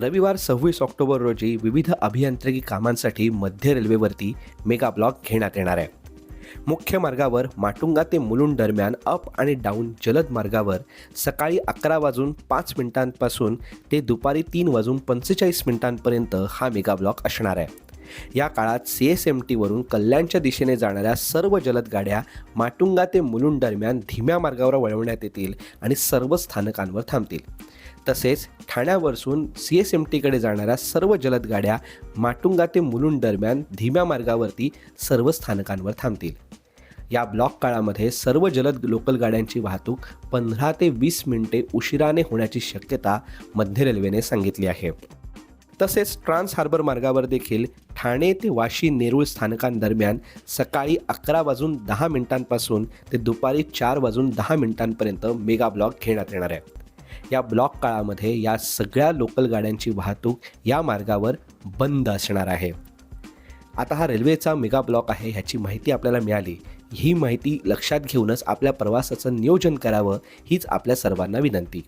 रविवार सव्वीस ऑक्टोबर रोजी विविध अभियांत्रिकी कामांसाठी मध्य रेल्वेवरती मेगा ब्लॉक घेण्यात येणार आहे. मुख्य मार्गावर माटुंगा ते मुलुंड दरम्यान अप आणि डाऊन जलद मार्गावर सकाळी अकरा वाजून पाच मिनिटांपासून ते दुपारी तीन वाजून पंचेचाळीस मिनिटांपर्यंत हा मेगा ब्लॉक असणार आहे. या काळात सी एस एम टीवरून कल्याणच्या दिशेने जाणाऱ्या सर्व जलद गाड्या माटुंगा ते मुलुंड दरम्यान धीम्या मार्गावर वळवण्यात येतील आणि सर्व स्थानकांवर थांबतील. तसेच ठाण्यावरसून सी एस एम टीकडे जाणाऱ्या सर्व जलद गाड्या माटुंगा ते मुलुंड दरम्यान धीम्या मार्गावरती सर्व स्थानकांवर थांबतील. या ब्लॉक काळामध्ये सर्व जलद लोकल गाड्यांची वाहतूक पंधरा ते वीस मिनिटे उशिराने होण्याची शक्यता मध्य रेल्वेने सांगितली आहे. तसेच ट्रान्स हार्बर मार्गावर देखील ठाणे ते वाशी नेरूळ स्थानकांदरम्यान सकाळी अकरा वाजून दहा मिनिटांपासून ते दुपारी चार वाजून दहा मिनिटांपर्यंत मेगा ब्लॉक घेण्यात येणार आहे. या ब्लॉक काळामध्ये या सगळ्या लोकल गाड्यांची वाहतूक या मार्गावर बंद असणार आहे. आता हा रेल्वेचा मेगा ब्लॉक आहे ह्याची माहिती आपल्याला मिळाली. ही माहिती लक्षात घेऊनच आपल्या प्रवासाचं नियोजन करावं हीच आपल्या सर्वांना विनंती.